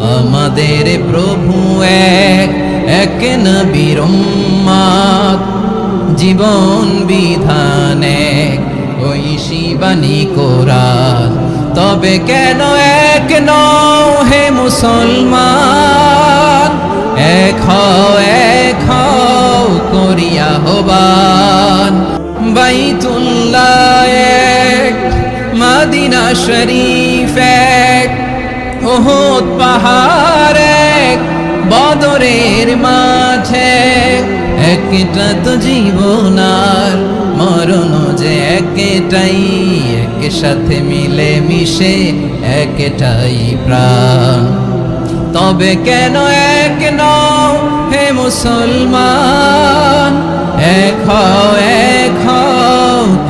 আমাদের প্রভু এক এক নবীর জীবন বিধান ওই শিবানী কোরআন। তবে কেন এক নও হে মুসলমান? এক এক করিয়া হবান বাইতুল্লাহ এক, মাদিনা শরীফ এক ওহদ পাহাড়, বদরের মাঝে। একটা তো জীবনার মরণ যে একটাই এক সাথে মিলে মিশে একটাই প্রাণ। তবে কেন এক নও হে মুসলমান? এক এক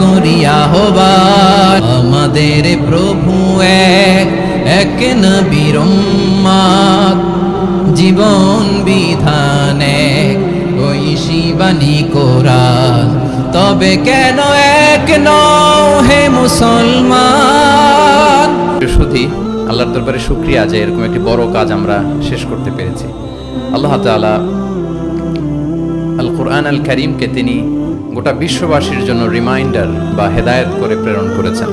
করিয়া হবার আমাদের প্রভু এক এক নবীর উম্মাদ, জীবন বিধান ওই শিবানী কোরআন, তবে কেন এক নও হে মুসলমান? শুধু আল্লাহর দরবারে শুক্রিয়া যে এরকম একটি বড় কাজ আমরা শেষ করতে পেরেছি। আল্লাহ তাআলা আল কোরআন আল করিমকে তিনি গোটা বিশ্ববাসীর জন্য রিমাইন্ডার বা হেদায়েত করে প্রেরণ করেছেন।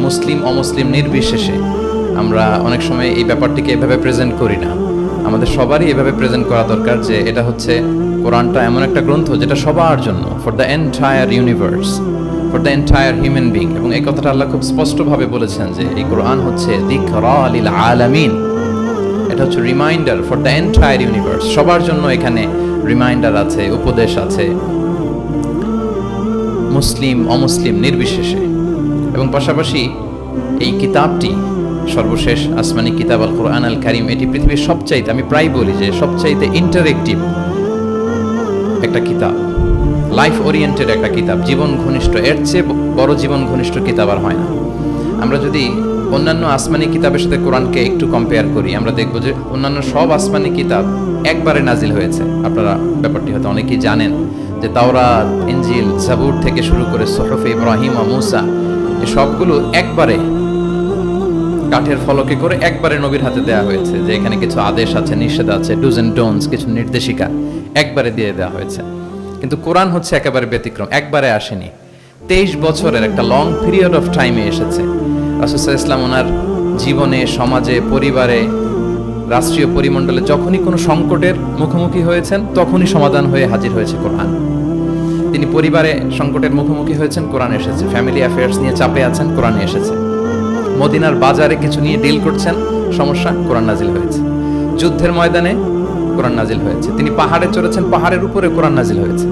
মুসলিম, অমুসলিম নির্বিশেষে আমরা অনেক সময় এই ব্যাপারটিকে এভাবে প্রেজেন্ট করি না। আমাদের সবারই এভাবে প্রেজেন্ট করা দরকার যে এটা হচ্ছে কোরআনটা এমন একটা গ্রন্থ যেটা সবার জন্য for the entire universe for the entire human being এবং এই কথাটা আল্লাহ খুব স্পষ্টভাবে বলেছেন যে এই কোরআন হচ্ছে দিকরা লিল আলামিন। এটা হচ্ছে reminder for the entire universe সবার জন্য এখানে রিমাইন্ডার আছে, উপদেশ আছে। মুসলিম, অমুসলিম নির্বিশেষে। এবং পাশাপাশি এই কিতাবটি সর্বশেষ আসমানি কিতাব আল কোরআন আল কারিম, এটি পৃথিবীর সবচাইতে, আমি প্রায় বলি যে সবচাইতে ইন্টারেক্টিভ একটা কিতাব লাইফ ওরিয়েন্টেড একটা কিতাব, জীবন ঘনিষ্ঠ, এর চেয়ে বড় জীবন ঘনিষ্ঠ কিতাব আর হয় না। আমরা যদি অন্যান্য আসমানি কিতাবের সাথে কোরআনকে একটু কম্পেয়ার করি, আমরা দেখব যে অন্যান্য সব আসমানি কিতাব একবারে নাজিল হয়েছে। আপনারা ব্যাপারটি হয়তো অনেকেই জানেন যে তাওরাত ইঞ্জিল জাবুর থেকে শুরু করে সোহফে ইব্রাহিম মুসা এই সবগুলো একবারে কাঠের ফলকে করে একবারে নবীর হাতে দেওয়া হয়েছে, যে এখানে কিছু আদেশ আছে, নিষেধ আছে ডুজ এন্ড ডোনস কিছু নির্দেশিকা একবারে দিয়ে দেওয়া হয়েছে। কিন্তু কোরআন হচ্ছে একেবারে ব্যতিক্রম, একবারে আসেনি। তেইশ বছরের একটা লং পিরিয়ড অফ টাইমে এসেছে। রাসুসাহ ইসলাম ওনার জীবনে, সমাজে, পরিবারে, রাষ্ট্রীয় পরিমণ্ডলে যখনই কোনো সংকটের মুখোমুখি হয়েছেন, তখনই সমাধান হয়ে হাজির হয়েছে কোরআন। তিনি পরিবারে সংকটের মুখোমুখি হয়েছেন, কোরআন এসেছে ফ্যামিলি অ্যাফেয়ার্স নিয়ে চাপে আছেন, কোরআনে এসেছে। মদিনার বাজারে কিছু নিয়ে ডিল করছেন, সমস্যা কোরআন নাজিল হয়েছে। যুদ্ধের ময়দানে কোরআন নাজিল হয়েছে। তিনি পাহাড়ে চড়েছেন, পাহাড়ের উপরে কোরআন নাজিল হয়েছে।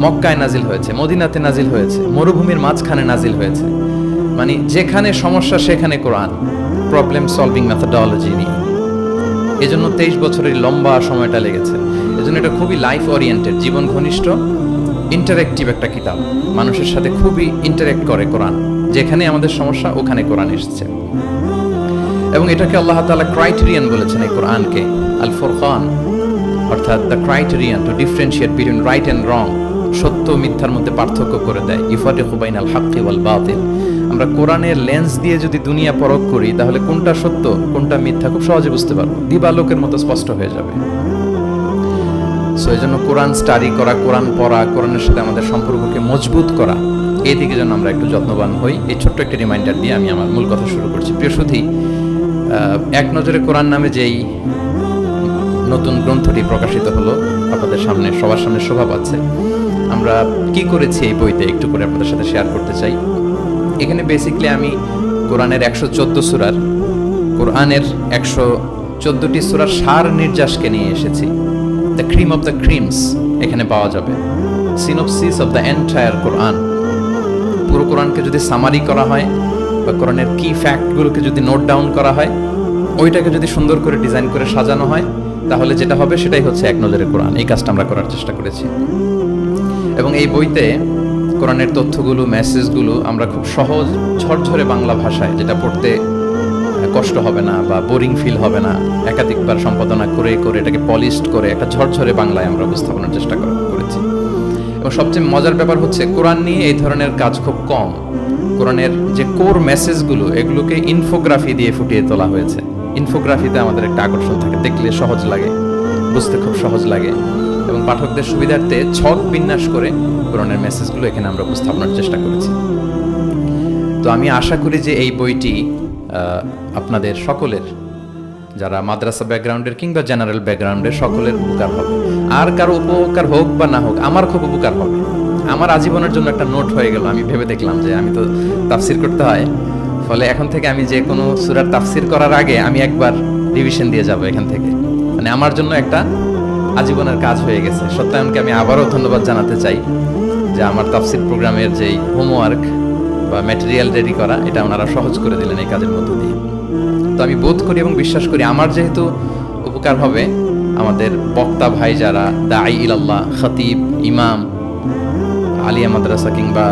মক্কায় নাজিল হয়েছে, মদিনাতে নাজিল হয়েছে, মরুভূমির মাঝখানে নাজিল হয়েছে। মানে যেখানে সমস্যা, সেখানে কোরআন। প্রবলেম সলভিং মেথডোলজি নিয়ে। এজন্য তেইশ বছরের লম্বা সময়টা লেগেছে। এজন্য এটা খুবই লাইফ ওরিয়েন্টেড জীবন ঘনিষ্ঠ ইন্টারেক্টিভ একটা কিতাব। মানুষের সাথে খুবই ইন্টারেক্ট করে কোরআন। যেখানে আমাদের সমস্যা, ওখানে কোরআন এসেছে। এবং এটাকে আল্লাহ তাআলা ক্রাইটেরিয়ান বলেছেন এই কোরআনকে আল ফুরকান অর্থাৎ the criterion to differentiate between right and wrong সত্য মিথ্যার মধ্যে পার্থক্য করে দেয়। ইফাতে হুবাইন আল হাক্কি ওয়াল বাতিল। আমরা কোরআনের লেন্স দিয়ে যদি দুনিয়া পরখ করি, তাহলে কোনটা সত্য, কোনটা মিথ্যা খুব সহজে বুঝতে পারব। দিবালোকের মতো স্পষ্ট হয়ে যাবে। সো এই জন্য কোরআন স্টাডি করা, কোরআন পড়া, কোরআনের সাথে আমাদের সম্পর্ককে মজবুত করা এই দিকে যেন আমরা একটু যত্নবান হই, এই ছোট্ট একটা রিমাইন্ডার দিয়ে আমি আমার মূল কথা শুরু করছি। প্রিয় সুধী এক নজরে কোরআন নামে যেই নতুন গ্রন্থটি প্রকাশিত হলো, আপনাদের সামনে, সবার সামনে শোভা পাচ্ছে। আমরা কি করেছি এই বইতে, একটু করে আপনাদের সাথে শেয়ার করতে চাই। এখানে বেসিকলি আমি কোরআনের একশো চোদ্দ সুরার, কোরআনের একশো চোদ্দটি সুরার সার নির্যাসকে নিয়ে এসেছি। The cream of the creams এখানে পাওয়া যাবে। Synopsis of the entire Quran পুরো কোরআনকে যদি সামারি করা হয় বা কোরআনের কি ফ্যাক্টগুলোকে যদি নোট ডাউন করা হয়, ওইটাকে যদি সুন্দর করে ডিজাইন করে সাজানো হয়, তাহলে যেটা হবে সেটাই হচ্ছে এক নজরে কোরআন। এই কাজটা আমরা করার চেষ্টা করেছি। এবং এই বইতে কোরআনের তথ্যগুলো মেসেজগুলো আমরা খুব সহজ, ঝরঝরে বাংলা ভাষায়, যেটা পড়তে কষ্ট হবে না বা বোরিং ফিল হবে না, একাধিকবার সম্পাদনা করে করে এটাকে পলিশড করে একটা ঝরঝরে বাংলায় আমরা উপস্থাপনের চেষ্টা করেছি। এবং সবচেয়ে মজার ব্যাপার হচ্ছে, কোরআন নিয়ে এই ধরনের কাজ খুব কম। কোরআনের যে কোর মেসেজগুলো, এগুলোকে ইনফোগ্রাফি দিয়ে ফুটিয়ে তোলা হয়েছে। ইনফোগ্রাফিতে আমাদের একটা আকর্ষণ থাকে, দেখলে সহজ লাগে, বুঝতে খুব সহজ লাগে। এবং পাঠকদের সুবিধার্থে ছক বিন্যাস করে কোরআনের মেসেজগুলো এখানে আমরা উপস্থাপনার চেষ্টা করেছি। তো আমি আশা করি যে এই বইটি আপনাদের সকলের যারা মাদ্রাসা ব্যাকগ্রাউন্ডের কিংবা জেনারেল ব্যাকগ্রাউন্ডের সকলের উপকার হবে। আর কারও উপকার হোক বা না হোক, আমার খুব উপকার হবে। আমার আজীবনের জন্য একটা নোট হয়ে গেল। আমি ভেবে দেখলাম যে আমি তো তাফসির করতে হয়। ফলে এখন থেকে আমি যে কোনো সুরার তাফসির করার আগে আমি একবার রিভিশন দিয়ে যাব এখান থেকে। মানে আমার জন্য একটা আজীবনের কাজ হয়ে গেছে। সত্যায়নকে আমি আবারও ধন্যবাদ জানাতে চাই যে আমার তাফসির প্রোগ্রামের যেই হোমওয়ার্ক বা ম্যাটেরিয়াল রেডি করা, এটা ওনারা সহজ করে দিলেন এই কাজের মধ্য দিয়ে। তো আমি বোধ করি এবং বিশ্বাস করি আমার যেহেতু উপকার হবে, আমাদের বক্তা ভাই যারা দাই ইলাল্লাহ, খতিব, ইমাম, আলিয়া মাদ্রাসা কিংবা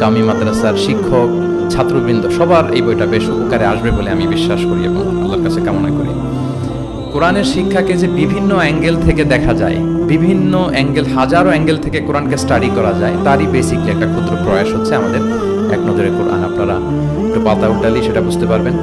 কামি মাদ্রাসার শিক্ষক, ছাত্রবৃন্দ, সবার এই বইটা বেশ উপকারে আসবে বলে আমি বিশ্বাস করি এবং আল্লাহর কাছে কামনা করি। কোরআনের শিক্ষাকে যে বিভিন্ন অ্যাঙ্গেল থেকে দেখা যায়, বিভিন্ন অ্যাঙ্গেল, হাজারো অ্যাঙ্গেল থেকে কোরআনকে স্টাডি করা যায়, তারই বেসিকলি একটা ক্ষুদ্র প্রয়াস হচ্ছে আমাদের এক নজরে কোরআন আপনারা একটু পাতা উল্টালি সেটা বুঝতে পারবেন।